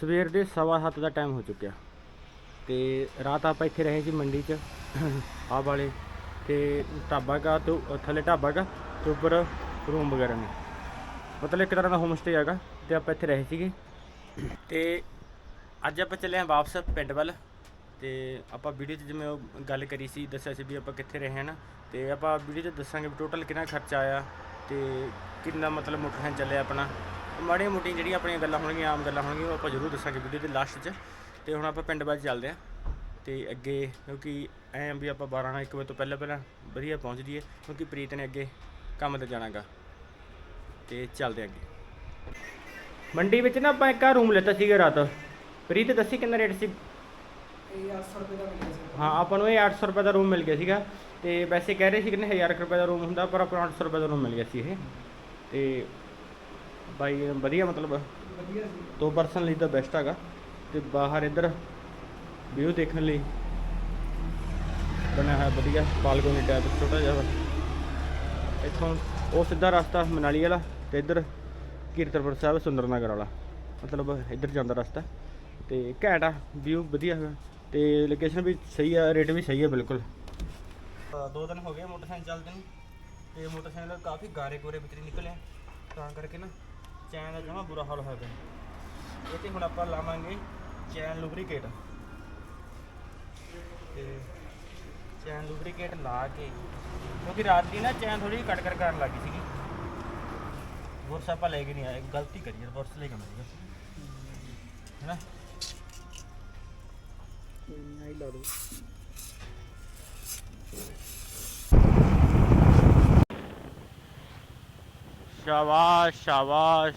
ਸਵੇਰ ਦੇ ਸਵਾ ਸੱਤ ਦਾ ਟਾਈਮ ਹੋ ਚੁੱਕਿਆ। ਤੇ ਰਾਤ ਆਪਾਂ ਇੱਥੇ ਰਹੇ ਸੀ ਮੰਡੀ 'ਚ, ਆਹ ਵਾਲੇ, ਤੇ ਢਾਬਾ ਗਾ, ਤੇ ਥੱਲੇ ਢਾਬਾ ਗਾ, ਤੇ ਉੱਪਰ ਰੂਮ ਵਗੈਰਾ ਨੇ। ਮਤਲਬ ਇੱਕ ਤਰ੍ਹਾਂ ਦਾ ਹੋਮ ਸਟੇ ਹੈਗਾ, ਤੇ ਆਪਾਂ ਇੱਥੇ ਰਹੇ ਸੀਗੇ। ਤੇ ਅੱਜ ਆਪਾਂ ਚੱਲੇ ਹਾਂ ਵਾਪਸ ਪਿੰਡ ਵੱਲ, ਤੇ ਆਪਾਂ ਵੀਡੀਓ 'ਚ ਜਿਵੇਂ ਉਹ ਗੱਲ ਕਰੀ ਸੀ, ਦੱਸਿਆ ਸੀ ਵੀ ਆਪਾਂ ਕਿੱਥੇ ਰਹੇ ਹਾਂ ਨਾ, ਤੇ ਆਪਾਂ ਵੀਡੀਓ 'ਚ ਦੱਸਾਂਗੇ ਵੀ ਟੋਟਲ ਕਿੰਨਾ ਖਰਚਾ ਆਇਆ, ਤੇ ਕਿੰਨਾ ਮਤਲਬ ਮੋਟਰਸਾਈਕਲ ਚੱਲਿਆ ਆਪਣਾ। ਮਾੜੀਆਂ ਮੋਟੀਆਂ ਜਿਹੜੀਆਂ ਆਪਣੀਆਂ ਗੱਲਾਂ ਹੋਣਗੀਆਂ ਆਮ ਗੱਲਾਂ ਹੋਣਗੀਆਂ ਉਹ ਆਪਾਂ ਜ਼ਰੂਰ ਦੱਸਾਂਗੇ ਵੀਡੀਓ ਦੇ ਲਾਸਟ 'ਚ। ਤੇ ਹੁਣ ਆਪਾਂ ਪਿੰਡ ਵੱਲ ਚੱਲਦੇ ਹਾਂ। ਤੇ ਅੱਗੇ ਕਿਉਂਕਿ ਐਂ ਵੀ ਆਪਾਂ 12 1 ਵਜੇ ਤੋਂ ਪਹਿਲਾਂ ਪਹਿਲਾਂ ਵਧੀਆ ਪਹੁੰਚ ਜਾਈਏ ਕਿਉਂਕਿ ਪ੍ਰੀਤ ਨੇ ਅੱਗੇ ਕੰਮ ਤੇ ਜਾਣਾਗਾ। ਤੇ ਚੱਲਦੇ ਅੱਗੇ। ਮੰਡੀ ਵਿੱਚ ਨਾ ਆਪਾਂ ਇੱਕ ਆ ਰੂਮ ਲਿੱਤਾ ਸੀਗਾ ਰਾਤ। ਪ੍ਰੀਤ ਦੱਸੀ ਕਿੰਨਾ ਰੇਟ ਸੀ? ਇਹ 800 ਰੁਪਏ ਦਾ ਮਿਲਿਆ ਸੀ। ਹਾਂ ਆਪਾਂ ਨੂੰ ਇਹ 800 ਰੁਪਏ ਦਾ ਰੂਮ ਮਿਲ ਗਿਆ ਸੀਗਾ। ਤੇ ਵੈਸੇ ਕਹਿ ਰਹੇ ਸੀ ਕਿ 1000 ਰੁਪਏ ਦਾ ਰੂਮ ਹੁੰਦਾ ਪਰ ਆਪਾਂ ਨੂੰ 800 ਰੁਪਏ ਦਾ ਰੂਮ ਮਿਲ ਗਿਆ ਸੀ ਇਹ। ਤੇ ਬਾਈ, ਵਧੀਆ ਮਤਲਬ। ਵਧੀਆ ਸੀ ਦੋ ਪਰਸਨ ਲਈ ਤਾਂ ਬੈਸਟ ਹੈਗਾ। ਤੇ ਬਾਹਰ ਇੱਧਰ ਵਿਊ ਦੇਖਣ ਲਈ ਬਣਿਆ ਹੋਇਆ ਵਧੀਆ ਬਾਲਕੋਨੀ ਟਾਈਪ ਛੋਟਾ ਜਿਹਾ ਇੱਥੋਂ ਉਹ ਸਿੱਧਾ ਰਸਤਾ ਮਨਾਲੀ ਵਾਲਾ ਤੇ ਇੱਧਰ ਕੀਰਤਪੁਰ ਸਾਹਿਬ, ਸੁੰਦਰਨਗਰ ਵਾਲਾ। ਮਤਲਬ ਇੱਧਰ ਜਾਂਦਾ ਰਸਤਾ। ਤੇ ਘੈਂਟ ਆ ਵਿਊ ਵਧੀਆ ਹੈਗਾ। ਤੇ ਲੋਕੇਸ਼ਨ ਵੀ ਸਹੀ ਆ ਰੇਟ ਵੀ ਸਹੀ ਆ ਬਿਲਕੁਲ। ਦੋ ਦਿਨ ਹੋ ਗਏ ਮੋਟਰਸਾਈਕਲ ਚੱਲਦੇ ਨੂੰ। ਤੇ ਮੋਟਰਸਾਈਕਲ ਕਾਫੀ ਗਾਰੇ ਗੋਰੇ ਵਿਚਰੀ ਨਿਕਲਿਆ। ਤਾਂ ਕਰਕੇ ਨਾ ਚੈਨ ਦਾ ਜਮਾ ਬੁਰਾ ਹਾਲ ਹੋਇਆ ਪਿਆ। ਇਹ ਤੇ ਹੁਣ ਆਪਾਂ ਲਾਵਾਂਗੇ ਚੈਨ ਲੁਬਰੀਕੇਟ ਤੇ ਚੈਨ ਲੁਬਰੀਕੇਟ ਲਾ ਕੇ, ਕਿਉਂਕਿ ਰਾਤ ਦੀ ਨਾ ਚੈਨ ਥੋੜੀ ਕੱਟ ਕਰ ਕਰਨ ਲੱਗੀ ਸੀਗੀ। ਬੁਰਸ ਆਪਾਂ ਲੈ ਕੇ ਨਹੀਂ ਆਏ, ਗਲਤੀ ਕਰੀ ਯਾਰ ਬੁਰਸ ਲੈ ਕੇ ਮੈਂ ਸੀਗਾ। ਹੈਨਾ? ਨਹੀਂ ਲਾ ਦੋ। ਸ਼ਾਬਾਸ਼ ਸ਼ਾਬਾਸ਼।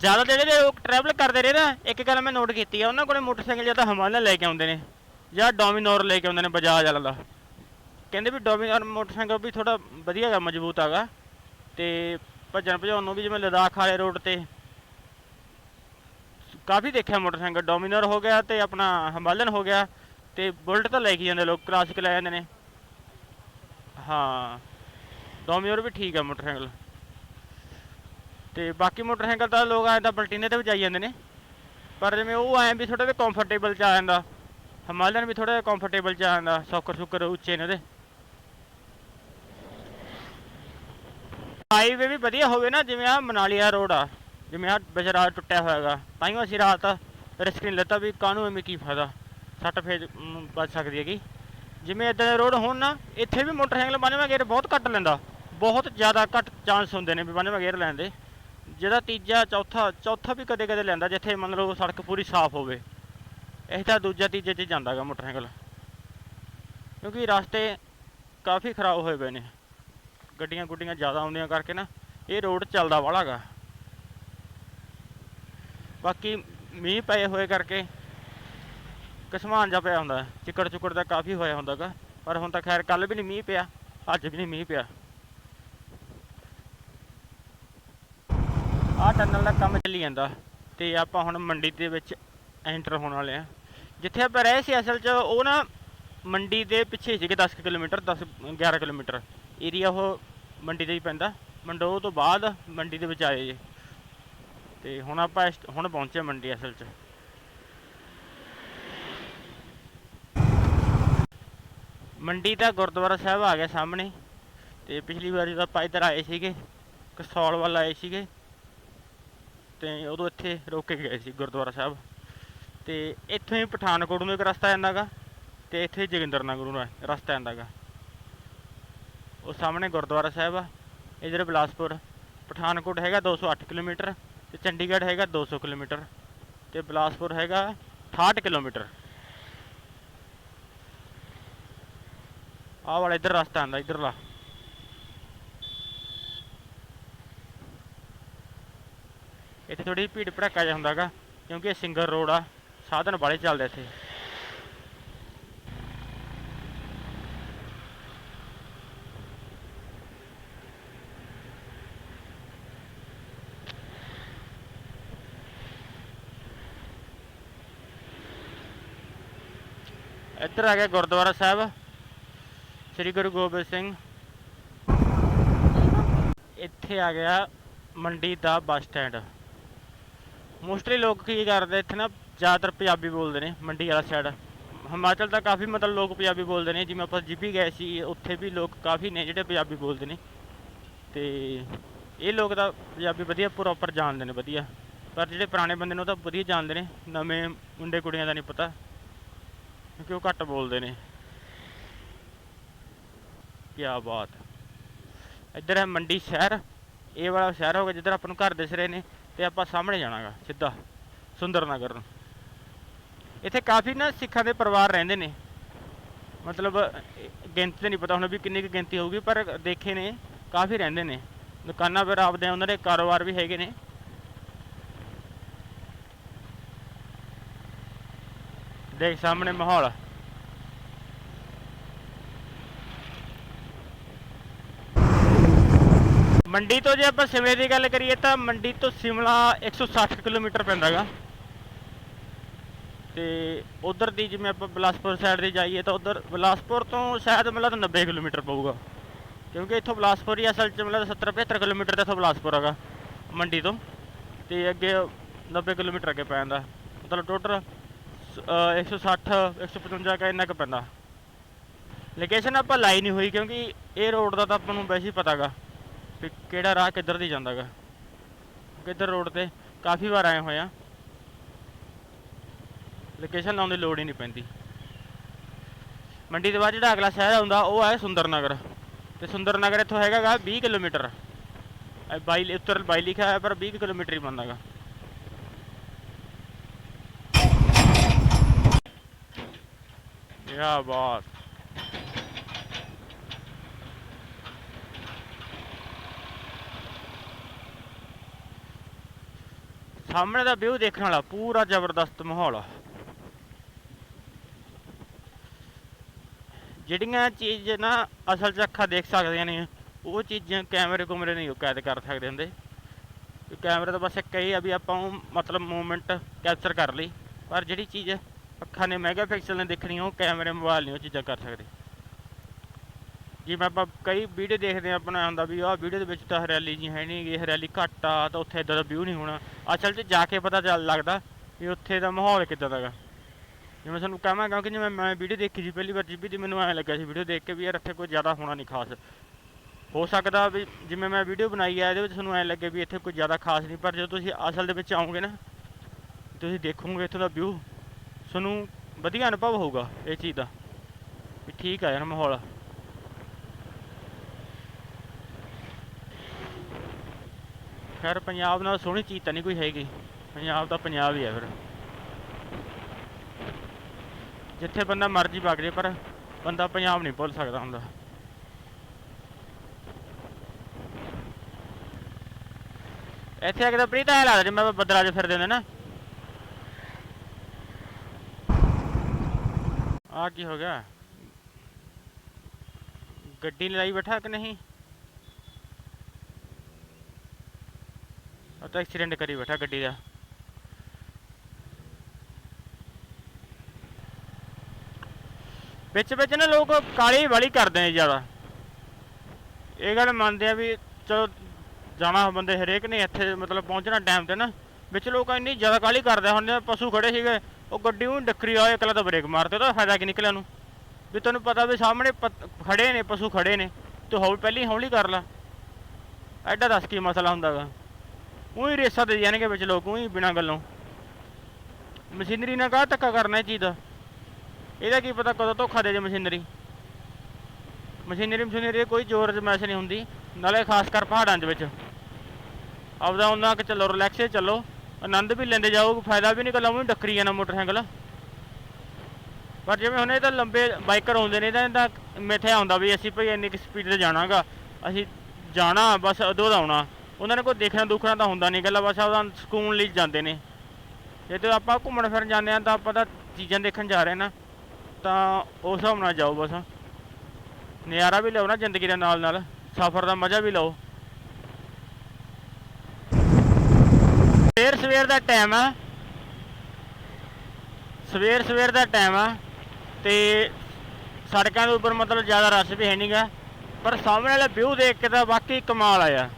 ਜ਼ਿਆਦਾ ਜਿਹੜੇ ਲੋਕ ਟਰੈਵਲ ਕਰਦੇ ਰਹੇ ਨਾ, ਇੱਕ ਗੱਲ ਮੈਂ ਨੋਟ ਕੀਤੀ ਆ, ਉਹਨਾਂ ਕੋਲੇ ਮੋਟਰਸਾਈਕਲ ਜਾਂ ਤਾਂ ਹਿਮਾਲਯਨ ਲੈ ਕੇ ਆਉਂਦੇ ਨੇ, ਜਾਂ ਡੋਮਿਨੋਰ ਲੈ ਕੇ ਆਉਂਦੇ ਨੇ ਬਜਾਜ ਵਾਲਾ। ਦਾ ਕਹਿੰਦੇ ਵੀ ਡੋਮਿਨੋਰ ਮੋਟਰਸਾਈਕਲ ਵੀ ਥੋੜਾ ਵਧੀਆ ਹੈਗਾ ਮਜ਼ਬੂਤ ਹੈਗਾ। ਤੇ ਭੱਜਣ ਭਜਾਉਣ ਨੂੰ ਵੀ ਜਿਵੇਂ ਲਦਾਖ ਵਾਲੇ ਰੋਡ ਤੇ ਕਾਫੀ ਦੇਖਿਆ ਮੋਟਰਸਾਈਕਲ ਡੋਮਿਨੋਰ ਹੋ ਗਿਆ ਤੇ ਆਪਣਾ ਹਿਮਾਲਯਨ ਹੋ ਗਿਆ, ਤੇ ਬੁਲਟ ਤਾਂ ਲੈ ਕੇ ਜਾਂਦੇ ਲੋਕ ਕਲਾਸਿਕ ਲੈ ਜਾਂਦੇ ਨੇ। ਹਾਂ। ਡੋਮਿਨੋਰ ਵੀ ਠੀਕ ਹੈ ਮੋਟਰਸਾਈਕਲ। ਤੇ ਬਾਕੀ ਮੋਟਰਸਾਈਕਲ ਤਾਂ ਲੋਕ ਐਂ ਤਾਂ ਬਲਟੀਨੇ ਤੇ ਵੀ ਜਾਈ ਜਾਂਦੇ ਨੇ। ਪਰ ਜਿਵੇਂ ਉਹ ਐਂ ਵੀ ਥੋੜਾ ਜਿਹਾ ਕੰਫਰਟੇਬਲ ਚ ਆ ਜਾਂਦਾ। ਹਿਮਾਲਯਨ ਵੀ ਥੋੜਾ ਜਿਹਾ ਕੰਫਰਟੇਬਲ ਚ ਆ ਜਾਂਦਾ ਸੌਕਰ ਸੁੱਕਰ ਉੱਚੇ ਨੇ ਉਹਦੇ। ਹਾਈਵੇ ਵੀ ਵਧੀਆ ਹੋਵੇ ਨਾ ਜਿਵੇਂ ਆ ਮਨਾਲੀਆ ਰੋਡ ਆ। ਜਿਵੇਂ ਆ ਬਜਰਾ ਟੁੱਟਿਆ ਹੋਇਆ ਹੈਗਾ ਤਾਂ ਹੀ ਅਸੀਂ ਰਾਤ ਰਿਸਕ ਨਹੀਂ ਲੈਤਾ ਵੀ ਕਾਹਨੂੰ ਐਵੇਂ ਕੀ ਫਾਇਦਾ। ਸੱਟ ਫੇਜ ਮ, ਬਚ ਸਕਦੀ ਹੈਗੀ। ਜਿਵੇਂ ਇਦਾਂ ਦੇ ਰੋਡ ਹੋਣ ਨਾ ਇੱਥੇ ਵੀ ਮੋਟਰਸਾਈਕਲ ਪੰਜਵਾਂ ਗੇਅਰ ਬਹੁਤ ਘੱਟ ਲੈਂਦਾ। ਬਹੁਤ ਜ਼ਿਆਦਾ ਘੱਟ ਚਾਂਸ ਹੁੰਦੇ ਨੇ ਵੀ ਪੰਜਵਾਂ ਗੇਅਰ ਲੈਣ ਦੇ। ਜਿਹੜਾ ਤੀਜਾ, ਚੌਥਾ ਚੌਥਾ ਵੀ ਕਦੇ ਕਦੇ ਲੈਂਦਾ, ਜਿੱਥੇ ਮੰਨ ਲਓ ਸੜਕ ਪੂਰੀ ਸਾਫ਼ ਹੋਵੇ। ਇਹ ਤਾਂ ਦੂਜਾ ਤੀਜੇ 'ਚ ਜਾਂਦਾਗਾ ਮੋਟਰਸਾਈਕਲ। ਕਿਉਂਕਿ ਰਸਤੇ ਕਾਫੀ ਖਰਾਬ ਹੋਏ ਪਏ ਨੇ। ਗੱਡੀਆਂ ਗੁੱਡੀਆਂ ਜ਼ਿਆਦਾ ਆਉਂਦੀਆਂ ਕਰਕੇ ਨਾ, ਇਹ ਰੋਡ ਚੱਲਦਾ ਵਾਲਾਗਾ ਬਾਕੀ ਮੀਂਹ ਪਏ ਹੋਏ ਕਰਕੇ ਕਸਮਾਨ ਜਾ ਪਿਆ ਹੁੰਦਾ ਚਿੱਕੜ ਚੁੱਕੜ ਦਾ ਕਾਫੀ ਹੋਇਆ ਹੁੰਦਾਗਾ ਪਰ ਹੁਣ ਤਾਂ ਖੈਰ ਕੱਲ ਵੀ ਨਹੀਂ ਮੀਂਹ ਪਿਆ, ਅੱਜ ਵੀ ਨਹੀਂ ਮੀਂਹ ਪਿਆ। ਟਨਲ ਦਾ ਕੰਮ ਚੱਲੀ ਜਾਂਦਾ ਤੇ ਆਪਾਂ ਹੁਣ ਮੰਡੀ ਦੇ ਵਿੱਚ ਐਂਟਰ ਹੋਣ ਵਾਲੇ ਆ ਜਿੱਥੇ ਆਪਾਂ ਰਹੇ ਸੀ ਅਸਲ 'ਚ ਉਹ ਨਾ ਮੰਡੀ ਦੇ ਪਿੱਛੇ ਸੀਗੇ 10 ਕਿਲੋਮੀਟਰ 10 11 ਕਿਲੋਮੀਟਰ। ਏਰੀਆ ਉਹ ਮੰਡੀ ਦੇ ਹੀ ਪੈਂਦਾ। ਮੰਡੋ ਤੋਂ ਬਾਅਦ ਮੰਡੀ ਦੇ ਵਿੱਚ ਆਏ ਜੇ। ਤੇ ਹੁਣ ਆਪਾਂ ਇਸ- ਹੁਣ ਪਹੁੰਚੇ ਮੰਡੀ ਅਸਲ 'ਚ। ਮੰਡੀ ਦਾ ਗੁਰਦੁਆਰਾ ਸਾਹਿਬ ਆ ਗਿਆ ਸਾਹਮਣੇ। ਤੇ ਪਿਛਲੀ ਵਾਰੀ ਤਾਂ ਆਪਾਂ ਇੱਧਰ ਆਏ ਸੀਗੇ। ਕਸੌਲ ਵੱਲ ਆਏ ਸੀਗੇ। ਤੇ ਉਦੋਂ ਇੱਥੇ ਰੋਕ ਕੇ ਗਏ ਸੀ ਗੁਰਦੁਆਰਾ ਸਾਹਿਬ। ਤੇ ਇੱਥੋਂ ਹੀ ਪਠਾਨਕੋਟ ਨੂੰ ਇੱਕ ਰਸਤਾ ਜਾਂਦਾਗਾ ਤੇ ਇੱਥੇ ਜੋਗਿੰਦਰ ਨਗਰ ਨੂੰ ਰ- ਰਸਤਾ ਜਾਂਦਾਗਾ ਉਹ ਸਾਹਮਣੇ ਗੁਰਦੁਆਰਾ ਸਾਹਿਬ ਆ, ਇਧਰ ਬਿਲਾਸਪੁਰ। ਪਠਾਨਕੋਟ ਹੈਗਾ 208 ਕਿਲੋਮੀਟਰ ਤੇ ਚੰਡੀਗੜ੍ਹ ਹੈਗਾ 200 ਕਿਲੋਮੀਟਰ ਤੇ ਬਿਲਾਸਪੁਰ ਹੈਗਾ 68 ਕਿਲੋਮੀਟਰ। ਆਹ ਵਾਲਾ ਇੱਧਰ ਰਸਤਾ ਆਂਦਾ ਇੱਧਰਲਾ। ਇੱਥੇ ਥੋੜੀ ਭੀੜ ਭੜੱਕਾ ਜਿਹਾ ਹੁੰਦਾਗਾ ਕਿਉਂਕਿ ਇਹ ਸਿੰਗਲ ਰੋਡ ਆ, ਸਾਧਨ ਬਾਲੇ ਚੱਲਦੇ ਇੱਥੇ। ਇੱਧਰ ਆ ਗਿਆ ਗੁਰਦੁਆਰਾ ਸਾਹਿਬ, ਸ੍ਰੀ ਗੁਰੂ ਗੋਬਿੰਦ ਸਿੰਘ। ਇੱਥੇ ਆ ਗਿਆ ਮੰਡੀ ਦਾ ਬੱਸ ਸਟੈਂਡ। ਮੋਸਟਲੀ ਲੋਕ ਕੀ ਕਰਦੇ ਇੱਥੇ ਨਾ, ਜ਼ਿਆਦਾਤਰ ਪੰਜਾਬੀ ਬੋਲਦੇ ਨੇ, ਮੰਡੀ ਵਾਲਾ ਸਾਈਡ ਹਿਮਾਚਲ ਤਾਂ ਕਾਫੀ ਮਤਲਬ ਲੋਕ ਪੰਜਾਬੀ ਬੋਲਦੇ ਨੇ, ਜਿਵੇਂ ਆਪਾਂ ਜਿੱਪੀ ਗਏ ਸੀ, ਉੱਥੇ ਵੀ ਲੋਕ ਕਾਫੀ ਨੇ ਜਿਹੜੇ ਪੰਜਾਬੀ ਬੋਲਦੇ ਨੇ। ਤੇ ਇਹ ਲੋਕ ਤਾਂ ਪੰਜਾਬੀ ਵਧੀਆ ਪ੍ਰੋਪਰ ਜਾਣਦੇ ਨੇ, ਵਧੀਆ। ਪਰ ਜਿਹੜੇ ਪੁਰਾਣੇ ਬੰਦੇ ਨੇ ਉਹ ਤਾਂ ਵਧੀਆ ਜਾਣਦੇ ਨੇ, ਨਵੇਂ ਮੁੰਡੇ ਕੁੜੀਆਂ ਦਾ ਨਹੀਂ ਪਤਾ, ਕਿਉਂਕਿ ਉਹ ਘੱਟ ਬੋਲਦੇ ਨੇ। ਕੀ ਬਾਤ। ਇੱਧਰ ਹੈ ਮੰਡੀ ਸ਼ਹਿਰ, ਇਹ ਵਾਲਾ ਸ਼ਹਿਰ ਹੋ ਗਿਆ ਜਿੱਧਰ ਆਪਾਂ ਨੂੰ ਘਰ ਦਿਸ ਰਹੇ ਨੇ। ਤੇ ਆਪਾਂ ਸਾਹਮਣੇ ਜਾਣਾਗਾ, ਸਿੱਧਾ ਸੁੰਦਰ ਨਗਰ ਨੂੰ। ਇੱਥੇ ਕਾਫੀ ਨਾ ਸਿੱਖਾਂ ਦੇ ਪਰਿਵਾਰ ਰਹਿੰਦੇ ਨੇ। ਮਤਲਬ ਗਿਣਤੀ ਤੇ ਨਹੀਂ ਪਤਾ ਹੁਣ ਵੀ ਕਿੰਨੀ ਕੁ ਗਿਣਤੀ ਹੋਊਗੀ, ਪਰ ਦੇਖੇ ਨੇ, ਕਾਫੀ ਰਹਿੰਦੇ ਨੇ। ਦੁਕਾਨਾਂ ਪਰ ਆਪਦੇ, ਉਹਨਾਂ ਦੇ ਕਾਰੋਬਾਰ ਵੀ ਹੈਗੇ ਨੇ। ਦੇਖ ਸਾਹਮਣੇ ਮਾਹੌਲ। ਮੰਡੀ ਤੋਂ ਜੇ ਆਪਾਂ ਸਿਮਲੇ ਦੀ ਗੱਲ ਕਰੀਏ ਤਾਂ ਮੰਡੀ ਤੋਂ ਸਿਮਲਾ 160 ਕਿਲੋਮੀਟਰ ਪੈਂਦਾਗਾ। ਤੇ ਉਧਰ ਦੀ ਜਿਵੇਂ ਆਪਾਂ ਬਲਾਸਪੁਰ ਸਾਈਡ ਦੀ ਜਾਈਏ ਤਾਂ ਉਧਰ ਬਲਾਸਪੁਰ ਤੋਂ ਸ਼ਾਇਦ ਮਤਲਬ 90 ਕਿਲੋਮੀਟਰ ਪਊਗਾ। ਕਿਉਂਕਿ ਇੱਥੋਂ ਬਲਾਸਪੁਰ ਹੀ ਅਸਲ 'ਚ ਮਤਲਬ 70 75 ਕਿਲੋਮੀਟਰ ਤੇ ਇੱਥੋਂ ਬਲਾਸਪੁਰ ਹੈਗਾ ਮੰਡੀ ਤੋਂ। ਤੇ ਅੱਗੇ 90 ਕਿਲੋਮੀਟਰ ਅੱਗੇ ਪੈ ਜਾਂਦਾ। ਮਤਲਬ ਟੋਟਲ 160 155 ਕਾ ਇੰਨਾ ਕੁ ਪੈਂਦਾ। ਲੋਕੇਸ਼ਨ ਆਪਾਂ ਲਾਈ ਨਹੀਂ ਹੋਈ ਕਿਉਂਕਿ ਇਹ ਰੋਡ ਦਾ ਤਾਂ ਆਪਾਂ ਨੂੰ ਵੈਸੇ ਹੀ ਪਤਾਗਾ। ਵੀ ਕਿਹੜਾ ਰਾਹ ਕਿੱਧਰ ਦੀ ਜਾਂਦਾਗਾ ਕਿੱਧਰ ਰੋਡ ਤੇ ਕਾਫੀ ਵਾਰ ਆਏ ਹੋਏ ਆ। ਲੋਕੇਸ਼ਨ ਲਾਉਣ ਦੀ ਲੋੜ ਹੀ ਨਹੀਂ ਪੈਂਦੀ। ਮੰਡੀ ਦੇ ਬਾਅਦ ਜਿਹੜਾ ਅਗਲਾ ਸ਼ਹਿਰ ਆਉਂਦਾ, ਉਹ ਹੈ ਸੁੰਦਰ ਨਗਰ ਤੇ ਸੁੰਦਰ ਨਗਰ ਇੱਥੋਂ ਹੈਗਾਗਾ 20 ਕਿਲੋਮੀਟਰ। ਇਹ ਬਾਈ ਉੱਤਰ ਬਾਈ ਲਿਖਿਆ ਹੋਇਆ, ਪਰ 20 ਕਿਲੋਮੀਟਰ ਹੀ ਬਣਦਾਗਾ ਯਾ ਬਾਤ। ਸਾਹਮਣੇ ਦਾ ਵਿਊ ਦੇਖਣ ਵਾਲਾ, ਪੂਰਾ ਜ਼ਬਰਦਸਤ ਮਾਹੌਲ। ਆ ਜਿਹੜੀਆਂ ਚੀਜ਼ ਨਾ ਅਸਲ 'ਚ ਅੱਖਾਂ ਦੇਖ ਸਕਦੀਆਂ ਨੇ, ਉਹ ਚੀਜ਼ਾਂ ਕੈਮਰੇ ਕੁਮਰੇ ਨਹੀਂ ਉਹ ਕੈਦ ਕਰ ਸਕਦੇ ਹੁੰਦੇ। ਕੈਮਰੇ ਤਾਂ ਬਸ ਇੱਕ ਹੀ ਆ ਵੀ ਆਪਾਂ ਉਹ ਮਤਲਬ ਮੂਵਮੈਂਟ ਕੈਪਚਰ ਕਰ ਲਈ, ਪਰ ਜਿਹੜੀ ਚੀਜ਼ ਅੱਖਾਂ ਨੇ ਮੈਗਾਪਿਕਸਲ ਨੇ ਦੇਖਣੀ, ਉਹ ਕੈਮਰੇ, ਮੋਬਾਈਲ ਨਹੀਂ ਉਹ ਚੀਜ਼ਾਂ ਕਰ ਸਕਦੇ। ਜਿਵੇਂ ਆਪਾਂ ਕਈ ਵੀਡੀਓ ਦੇਖਦੇ ਆ ਆਪਣਾ ਹੁੰਦਾ ਵੀ ਆਹ ਵੀਡੀਓ ਦੇ ਵਿੱਚ ਤਾਂ ਹਰਿਆਲੀ ਜੀ ਹੈ ਨਹੀਂ ਗੀ, ਹਰਿਆਲੀ ਘੱਟ ਆ, ਤਾਂ ਉੱਥੇ ਇਦਾਂ ਦਾ ਵਿਊ ਨਹੀਂ ਹੋਣਾ। ਅਸਲ 'ਚ ਜਾ ਕੇ ਪਤਾ ਚੱਲ ਲੱਗਦਾ ਵੀ ਉੱਥੇ ਦਾ ਮਾਹੌਲ ਕਿੱਦਾਂ ਦਾ ਗਾ। ਜਿਵੇਂ ਤੁਹਾਨੂੰ ਕਹਾਂਗਾ ਕਿਉਂਕਿ ਜਿਵੇਂ ਮੈਂ ਵੀਡੀਓ ਦੇਖੀ ਸੀ, ਪਹਿਲੀ ਵਾਰ ਜੀਬੀ ਦੀ ਮੈਨੂੰ ਐਂ ਲੱਗਿਆ ਸੀ ਵੀਡੀਓ ਦੇਖ ਕੇ ਵੀ ਯਾਰ ਇੱਥੇ ਕੋਈ ਜ਼ਿਆਦਾ ਹੋਣਾ ਨਹੀਂ ਖਾਸ। ਹੋ ਸਕਦਾ ਵੀ ਜਿਵੇਂ ਮੈਂ ਵੀਡੀਓ ਬਣਾਈ ਆ, ਇਹਦੇ ਵਿੱਚ ਤੁਹਾਨੂੰ ਐਂ ਲੱਗੇ ਵੀ ਇੱਥੇ ਕੋਈ ਜ਼ਿਆਦਾ ਖਾਸ ਨਹੀਂ ਪਰ ਜਦੋਂ ਤੁਸੀਂ ਅਸਲ ਦੇ ਵਿੱਚ ਆਓਗੇ ਨਾ, ਤੁਸੀਂ ਦੇਖੋਗੇ ਇੱਥੋਂ ਦਾ ਵਿਊ ਤੁਹਾਨੂੰ ਵਧੀਆ ਅਨੁਭਵ ਹੋਊਗਾ ਇਹ ਚੀਜ਼ ਦਾ, ਵੀ ਠੀਕ ਆ ਯਾਰ ਮਾਹੌਲ। ਖੈਰ, ਪੰਜਾਬ ਨਾਲ ਸੋਹਣੀ ਚੀਜ਼ ਤਾਂ ਨਹੀਂ ਕੋਈ ਹੈਗੀ। ਪੰਜਾਬ ਤਾਂ ਪੰਜਾਬ ਹੀ ਹੈ ਫਿਰ। ਜਿੱਥੇ ਬੰਦਾ ਮਰਜ਼ੀ ਵਗ ਜੇ, ਪਰ ਬੰਦਾ ਪੰਜਾਬ ਨਹੀਂ ਭੁੱਲ ਸਕਦਾ ਹੁੰਦਾ। ਇੱਥੇ ਆ ਕੇ ਤਾਂ ਪ੍ਰੀਤ, ਐ ਲੱਗਦਾ ਜਿਵੇਂ ਬੱਦਲਾਂ 'ਚ ਫਿਰਦੇ ਹੁੰਦੇ ਨਾ। ਆ ਕੀ ਹੋ ਗਿਆ? ਗੱਡੀ ਲਾਈ ਬੈਠਾ ਕਿ ਨਹੀਂ? ਤਾਂ ਐਕਸੀਡੈਂਟ ਕਰੀ ਬੈਠਾ ਗੱਡੀ ਦਾ। ਵਿੱਚ ਵਿੱਚ ਨਾ ਲੋਕ ਕਾਲੀ ਵਾਲੀ ਕਰਦੇ ਨੇ ਜ਼ਿਆਦਾ। ਇਹ ਗੱਲ ਮੰਨਦੇ ਆ ਵੀ ਚਲੋ ਜਾਣਾ ਬੰਦੇ ਹਰੇਕ ਨੇ ਇੱਥੇ ਮਤਲਬ ਪਹੁੰਚਣਾ ਟਾਈਮ ਤੇ ਨਾ, ਵਿੱਚ ਲੋਕ ਇੰਨੀ ਜ਼ਿਆਦਾ ਕਾਲੀ ਕਰਦੇ ਹੁਣ ਪਸ਼ੂ ਖੜੇ ਸੀਗੇ, ਉਹ ਗੱਡੀ ਨੂੰ ਡੱਕਰੀ ਆਏ ਇਕੱਲਾ ਤਾਂ ਬ੍ਰੇਕ ਮਾਰਤੇ ਤਾਂ ਫਾਇਦਾ ਕੀ ਨਿਕਲਿਆ ਨੂੰ ਵੀ ਤੁਹਾਨੂੰ ਪਤਾ ਵੀ ਸਾਹਮਣੇ ਪਤ- ਖੜੇ ਨੇ, ਪਸ਼ੂ ਖੜੇ ਨੇ, ਤੂੰ ਹੌਲੀ ਪਹਿਲੀ ਹੌਲੀ ਕਰ ਲੈ। ਐਡਾ ਦੱਸ ਕੀ ਮਸਲਾ ਹੁੰਦਾਗਾ ਉਹੀ ਰੇਸਾ ਦੇ ਜਾਣਗੇ ਵਿੱਚ ਲੋਕ, ਉਹੀ ਬਿਨਾਂ ਗੱਲੋਂ। ਮਸ਼ੀਨਰੀ ਨਾਲ ਕਾਹ ਧੱਕਾ ਕਰਨਾ ਇਹ ਚੀਜ਼ ਦਾ? ਇਹਦਾ ਕੀ ਪਤਾ ਕਦੋਂ ਧੋਖਾ ਦੇ ਜੇ ਮਸ਼ੀਨਰੀ। ਮਸ਼ੀਨਰੀ ਮਸ਼ੀਨਰੀ ਕੋਈ ਜ਼ੋਰ ਜਮੈਸ਼ ਨਹੀਂ ਹੁੰਦੀ, ਨਾਲੇ ਖਾਸ ਕਰ ਪਹਾੜਾਂ ਦੇ ਵਿੱਚ। ਆਪਦਾ ਉਹਨਾਂ ਕਿ ਚੱਲੋ ਰਿਲੈਕਸ ਚੱਲੋ, ਆਨੰਦ ਵੀ ਲੈਂਦੇ ਜਾਓ ਫਾਇਦਾ ਵੀ ਨਹੀਂ ਕੱਲਾ ਉਹ ਡੱਕਰੀ ਜਾਣਾ ਮੋਟਰਸਾਈਕਲ। ਪਰ ਜਿਵੇਂ ਹੁਣ ਇਹ ਤਾਂ ਲੰਬੇ ਬਾਈਕਰ ਆਉਂਦੇ ਨੇ, ਤਾਂ ਇਹਦਾ ਮਿੱਥੇ ਆਉਂਦਾ ਵੀ ਅਸੀਂ ਭਈ ਇੰਨੀ ਕਿ ਸਪੀਡ ਤੇ ਜਾਣਾਗਾ। ਅਸੀਂ ਜਾਣਾ, ਬਸ ਉਦੋਂ ਦਾ ਆਉਣਾ। ਉਹਨਾਂ ਨੇ ਕੋਈ ਦੇਖਣਾ ਦੁਖਣਾ ਤਾਂ ਹੁੰਦਾ ਨਹੀਂ, ਗੱਲਾਂ ਬਸ ਆਪਦਾ ਸਕੂਨ ਲਈ ਜਾਂਦੇ ਨੇ। ਜੇ ਤੇ ਆਪਾਂ ਘੁੰਮਣ ਫਿਰਨ ਜਾਂਦੇ ਆ ਤਾਂ ਆਪਾਂ ਤਾਂ ਚੀਜ਼ਾਂ ਦੇਖਣ ਜਾ ਰਹੇ ਨਾ, ਤਾਂ ਉਸ ਹਿਸਾਬ ਨਾਲ ਜਾਓ ਬਸ। ਨਜ਼ਾਰਾ ਵੀ ਲਓ ਨਾ ਜ਼ਿੰਦਗੀ ਦੇ ਨਾਲ ਨਾਲ, ਸਫ਼ਰ ਦਾ ਮਜ਼ਾ ਵੀ ਲਓ। ਸਵੇਰ ਸਵੇਰ ਦਾ ਟਾਈਮ ਆ। ਸਵੇਰ ਸਵੇਰ ਦਾ ਟਾਈਮ ਆ ਤੇ ਸੜਕਾਂ ਦੇ ਉੱਪਰ ਮਤਲਬ ਜ਼ਿਆਦਾ ਰਸ਼ ਵੀ ਹੈ ਨਹੀਂਗਾ ਪਰ ਸਾਹਮਣੇ ਵਾਲਾ ਵਿਊ ਦੇਖ ਕੇ ਤਾਂ ਵਾਕਈ ਕਮਾਲ ਆਇਆ।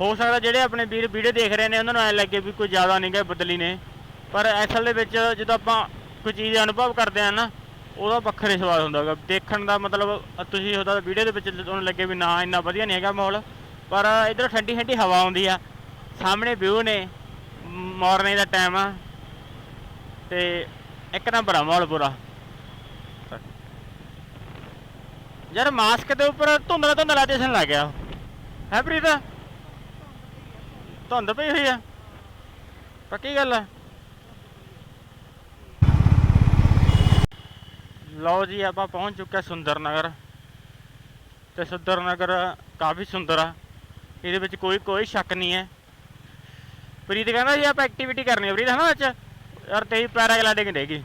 ਹੋ ਸਕਦਾ ਜਿਹੜੇ ਆਪਣੇ ਵੀਰ ਵੀਡੀਓ ਦੇਖ ਰਹੇ ਨੇ, ਉਹਨਾਂ ਨੂੰ ਐ ਲੱਗੇ ਵੀ ਕੋਈ ਜ਼ਿਆਦਾ ਨਹੀਂ ਗਏ ਬਦਲੀ ਨੇ। ਪਰ ਅਸਲ ਦੇ ਵਿੱਚ ਜਦੋਂ ਆਪਾਂ ਕੋਈ ਚੀਜ਼ ਅਨੁਭਵ ਕਰਦੇ ਆ ਨਾ, ਉਹਦਾ ਵੱਖਰੇ ਸਵਾਦ ਹੁੰਦਾ ਗਾ। ਦੇਖਣ ਦਾ ਮਤਲਬ, ਤੁਸੀਂ ਉਹਦਾ ਵੀਡੀਓ ਦੇ ਵਿੱਚ ਤੁਹਾਨੂੰ ਲੱਗੇ ਵੀ ਨਾ, ਇੰਨਾ ਵਧੀਆ ਨਹੀਂ ਹੈਗਾ ਮਾਹੌਲ। ਪਰ ਇਧਰ ਠੰਡੀ ਠੰਡੀ ਹਵਾ ਆਉਂਦੀ ਆ। ਸਾਹਮਣੇ ਵਿਊ ਨੇ, ਮਾਰਨਿੰਗ ਦਾ ਟਾਈਮ ਆ। ਤੇ ਇੱਕ ਨੰਬਰ ਆ ਮਾਹੌਲ ਪੂਰਾ। ਯਾਰ ਮਾਸਕ ਦੇ ਉੱਪਰ ਧੁੰਦਲਾ ਧੁੰਦਲਾ ਦਿਸਣ ਲੱਗ ਗਿਆ ਹੈ ਪ੍ਰੀਤ? ਧੁੰਦ ਪਈ ਹੋਈ ਆ। ਪੱਕੀ ਗੱਲ ਆ। ਲਓ ਜੀ, ਆਪਾਂ ਪਹੁੰਚ ਚੁੱਕੇ ਸੁੰਦਰ ਨਗਰ ਤੇ ਸੁੰਦਰ ਨਗਰ ਕਾਫੀ ਸੁੰਦਰ ਆ। ਇਹਦੇ ਵਿੱਚ ਕੋਈ ਕੋਈ ਸ਼ੱਕ ਨਹੀਂ ਹੈ। ਪ੍ਰੀਤ ਕਹਿੰਦਾ ਜੀ, ਆਪਾਂ ਐਕਟੀਵਿਟੀ ਕਰਨੀ ਹੈ ਪ੍ਰੀਤ, ਹਨਾ ਅੱਜ ਯਾਰ ਤੇਰੀ ਪੈਰਾਗਲਾਈਡਿੰਗ ਰਹੇਗੀ।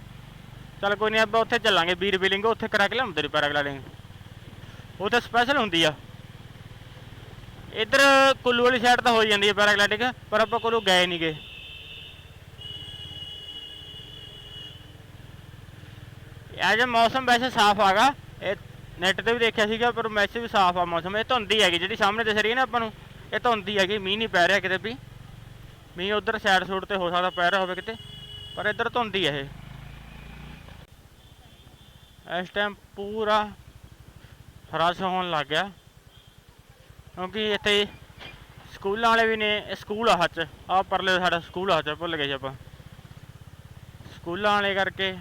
ਚਲ ਕੋਈ ਨਹੀਂ, ਆਪਾਂ ਉੱਥੇ ਚੱਲਾਂਗੇ। ਵੀਰ ਬਿਲਿੰਗ ਉੱਥੇ ਕਰਾ ਕੇ ਲਿਆਉਂਦੇ ਤੇਰੀ ਪੈਰਾਗਲਾਈਡਿੰਗ। ਉਹ ਤਾਂ ਸਪੈਸ਼ਲ ਹੁੰਦੀ ਆ। ਇੱਧਰ ਕੁੱਲੂ ਵਾਲੀ ਸਾਈਡ ਤਾਂ ਹੋ ਜਾਂਦੀ ਹੈ ਪੈਰਾਗਲਾਈਡਿੰਗ ਪਰ ਆਪਾਂ ਕੋਲੋਂ ਗਏ ਨਹੀਂ ਗਏ ਅੱਜ ਮੌਸਮ ਵੈਸੇ ਸਾਫ਼ ਆਗਾ, ਇਹ ਨੈਟ ਤੇ ਵੀ ਦੇਖਿਆ ਸੀਗਾ, ਪਰ ਮੈਸੇਜ ਵੀ ਸਾਫ਼ ਆ ਮੌਸਮ। ਇਹ ਧੁੰਦੀ ਹੈਗੀ, ਜਿਹੜੀ ਸਾਹਮਣੇ ਦਿਸ ਰਹੀ ਹੈ ਨਾ ਆਪਾਂ ਨੂੰ, ਇਹ ਧੁੰਦੀ ਹੈਗੀ, ਮੀਂਹ ਨਹੀਂ ਪੈ ਰਿਹਾ ਕਿਤੇ ਵੀ। ਮੀਂਹ ਉਧਰ ਸਾਈਡ ਸੂਟ ਤੇ ਹੋ ਸਕਦਾ ਪੈ ਰਿਹਾ ਹੋਵੇ ਕਿਤੇ, ਪਰ ਇੱਧਰ ਧੁੰਦੀ ਹੈ ਇਹ। ਇਸ ਟਾਈਮ ਪੂਰਾ ਰਸ਼ ਹੋਣ ਲੱਗ ਗਿਆ। ਕਿਉਂਕਿ ਇੱਥੇ ਸਕੂਲਾਂ ਵਾਲੇ ਵੀ ਨੇ, ਇਹ ਸਕੂਲ ਆ ਹੱਚ ਆ ਪਰਲੇ ਸਾਡਾ ਸਕੂਲ ਆ ਹੱਚ ਭੁੱਲ ਗਏ ਸੀ ਆਪਾਂ। ਸਕੂਲਾਂ ਵਾਲੇ ਕਰਕੇ,